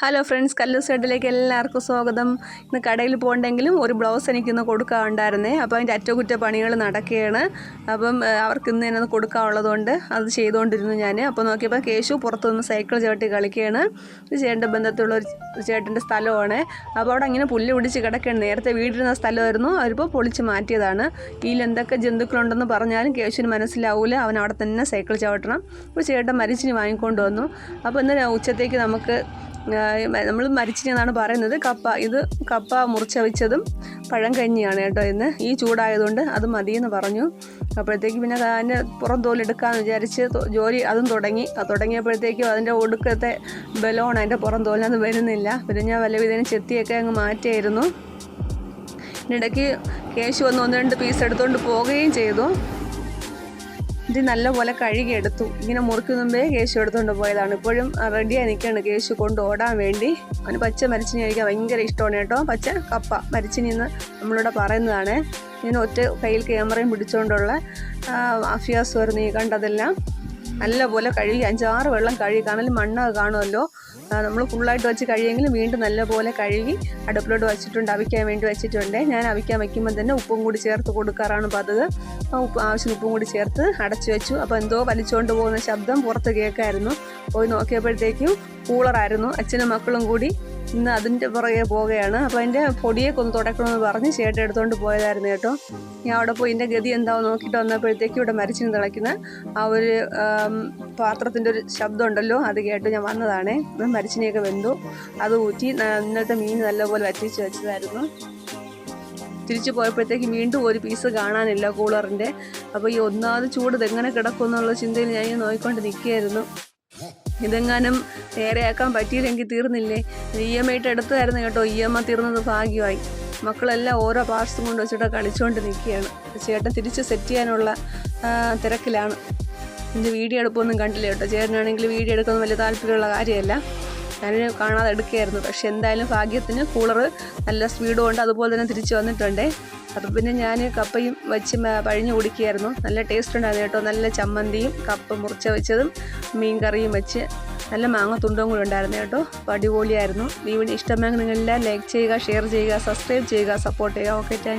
Hello friends കല്ലു സൈഡിലേക്ക് എല്ലാവർക്കും സ്വാഗതം. ഇന്ന് കടയിൽ പോകണ്ടെങ്കിലും ഒരു ബ്ലൗസ് എനിക്കിന്ന് കൊടുക്കാനുണ്ടായിരുന്നേ. അപ്പോൾ അതിന്റെ അറ്റകുറ്റപ്പണികൾ നടക്കുകയാണ്. അപ്പം അവർക്ക് ഇന്ന് തന്നെ കൊടുക്കാനുള്ളതുകൊണ്ട് അത് ചെയ്തുകൊണ്ടിരുന്നു ഞാൻ. അപ്പോൾ നോക്കിയപ്പോൾ കേശു പുറത്തുനിന്ന് സൈക്കിൾ ചവിട്ടി കളിക്കുകയാണ്. ചേട്ടന്റെ ബന്ധത്തിലുള്ള ഒരു ചേട്ടന്റെ സ്ഥലമാണ്. അപ്പോൾ അവിടെ അങ്ങനെ പുല്ല് പിടിച്ച് കിടക്കുകയാണ്. നേരത്തെ വീടിരുന്ന സ്ഥലമായിരുന്നു. അവരിപ്പോൾ പൊളിച്ച് മാറ്റിയതാണ്. ഇതിൽ എന്തൊക്കെ ജന്തുക്കളുണ്ടെന്ന് പറഞ്ഞാലും കേശുവിന് മനസ്സിലാവില്ല അവൻ അവിടെ തന്നെ സൈക്കിൾ ചവിട്ടണം. അപ്പോൾ ചേട്ടൻ മരിച്ചിന് വാങ്ങിക്കൊണ്ട് വന്നു. അപ്പോൾ ഇന്ന് ഉച്ചത്തേക്ക് നമുക്ക് നമ്മൾ മരിച്ചിരുന്നാണ് പറയുന്നത്. കപ്പ ഇത് കപ്പ മുറിച്ച വെച്ചതും പഴം കഞ്ഞിയാണ് കേട്ടോ ഇന്ന്. ഈ ചൂടായതുകൊണ്ട് അത് മതിയെന്ന് പറഞ്ഞു. അപ്പോഴത്തേക്ക് പിന്നെ അതിന്റെ പുറം തോലെടുക്കാമെന്ന് വിചാരിച്ച് ജോലി അതും തുടങ്ങി. തുടങ്ങിയപ്പോഴത്തേക്കും അതിന്റെ ഒടുക്കത്തെ ബലമാണ് അതിന്റെ പുറം തോലിനത് വരുന്നില്ല. പിന്നെ ഞാൻ വല്ല വിധേന ചെത്തിയൊക്കെ അങ്ങ് മാറ്റിയായിരുന്നു. ഇടയ്ക്ക് കേശു വന്ന് ഒന്ന് രണ്ട് പീസ് എടുത്തുകൊണ്ട് പോവുകയും ചെയ്തു. ഇത് നല്ലപോലെ കഴുകിയെടുത്തു. ഇങ്ങനെ മുറിക്കുന്ന മുമ്പേ കേശു എടുത്തുകൊണ്ട് പോയതാണ്. ഇപ്പോഴും റെഡിയായി നിൽക്കുകയാണ് കേശു കൊണ്ട് ഓടാൻ വേണ്ടി. അവന് പച്ച മരിച്ചിനി കഴിക്കാൻ ഭയങ്കര ഇഷ്ടമാണ് കേട്ടോ. പച്ച കപ്പ മരിച്ചിനി എന്ന് നമ്മളിവിടെ പറയുന്നതാണ്. ഇങ്ങനെ ഒറ്റ കയ്യിൽ ക്യാമറയും പിടിച്ചുകൊണ്ടുള്ള അഭ്യാസമായിരുന്നു ഈ കണ്ടതെല്ലാം നല്ലപോലെ കഴുകി അഞ്ചാറ് വെള്ളം കഴുകി കാണാൻ മണ്ണൊക്കെ കാണുമല്ലോ. നമ്മൾ ഫുള്ളായിട്ട് വെച്ച് കഴിയുമെങ്കിലും വീണ്ടും നല്ലപോലെ കഴുകി അടുപ്പിലോട്ട് വെച്ചിട്ടുണ്ട് അവിക്കാൻ വേണ്ടി വെച്ചിട്ടുണ്ട്. ഞാൻ അവിക്കാൻ വയ്ക്കുമ്പോൾ തന്നെ ഉപ്പും കൂടി ചേർത്ത് കൊടുക്കാറാണ് പതിവ് ഉപ്പ് ആവശ്യം ഉപ്പും കൂടി ചേർത്ത് അടച്ചു വെച്ചു. അപ്പോൾ എന്തോ വലിച്ചുകൊണ്ട് പോകുന്ന ശബ്ദം പുറത്ത് കേൾക്കായിരുന്നു. പോയി നോക്കിയപ്പോഴത്തേക്കും കൂളറായിരുന്നു അച്ഛനും മക്കളും കൂടി ഇന്ന് അതിന്റെ പുറകെ പോവുകയാണ്. അപ്പോൾ അതിന്റെ പൊടിയൊക്കെ ഒന്ന് തുടക്കണമെന്ന് പറഞ്ഞ് ചേട്ടൻ എടുത്തുകൊണ്ട് പോയതായിരുന്നു കേട്ടോ. ഞാൻ അവിടെ പോയി ഇതിന്റെ ഗതി എന്താവും നോക്കിയിട്ട് വന്നപ്പോഴത്തേക്കും ഇവിടെ മരിച്ചിന് തിളയ്ക്കുന്ന ആ ഒരു പാത്രത്തിന്റെ ഒരു ശബ്ദം ഉണ്ടല്ലോ അത് കേട്ട് ഞാൻ വന്നതാണേ. മരിച്ചിനെയൊക്കെ വെന്തു. അത് ഊറ്റി ഇന്നത്തെ മീൻ നല്ലപോലെ വറ്റിച്ച് വെച്ചതായിരുന്നു. തിരിച്ചു പോയപ്പോഴത്തേക്ക് വീണ്ടും ഒരു പീസ് കാണാനില്ല കൂളറിന്റെ അപ്പോൾ ഈ ഒന്നാമത് ചൂട് ഇതെങ്ങനെ കിടക്കും എന്നുള്ള ചിന്തയിൽ ഞാൻ നോക്കിക്കൊണ്ട് നിൽക്കുകയായിരുന്നു. ഇതെങ്ങാനും നേരെയാക്കാൻ പറ്റിയില്ലെങ്കിൽ തീർന്നില്ലേ? ഇ എം ഐട്ട് എടുത്തതായിരുന്നു കേട്ടോ. ഇ എം ഐ തീർന്നത് ഭാഗ്യമായി. മക്കളെല്ലാം ഓരോ പാർട്സും കൊണ്ട് വെച്ചിട്ട് കളിച്ചുകൊണ്ട് നിൽക്കുകയാണ്. ചേട്ടൻ തിരിച്ച് സെറ്റ് ചെയ്യാനുള്ള തിരക്കിലാണ്. എന്റെ വീഡിയോ എടുപ്പൊന്നും കണ്ടില്ല കേട്ടോ. ചേട്ടനാണെങ്കിൽ വീഡിയോ എടുക്കുന്നത് വലിയ താല്പര്യമുള്ള കാര്യമല്ല. ഞാൻ കാണാതെ എടുക്കുകയായിരുന്നു. പക്ഷെ എന്തായാലും ഭാഗ്യത്തിന് കൂളർ നല്ല സ്പീഡും ഉണ്ട് അതുപോലെ തന്നെ തിരിച്ച് വന്നിട്ടുണ്ട്. അപ്പം പിന്നെ ഞാൻ കപ്പയും വെച്ച് പഴിഞ്ഞ് കുടിക്കുകയായിരുന്നു. നല്ല ടേസ്റ്റ് ഉണ്ടായിരുന്നു കേട്ടോ. നല്ല ചമ്മന്തിയും കപ്പ മുറിച്ച വെച്ചതും. മീൻ കറിയും വെച്ച് നല്ല മാങ്ങ തുണ്ടും കൂടി ഉണ്ടായിരുന്നു കേട്ടോ. അപ്പോൾ അടിപൊളിയായിരുന്നു. വീഡിയോ ഇഷ്ടമായെങ്കിൽ നിങ്ങളെല്ലാം ലൈക്ക് ചെയ്യുക ഷെയർ ചെയ്യുക സബ്സ്ക്രൈബ് ചെയ്യുക സപ്പോർട്ട് ചെയ്യുക. Okay thank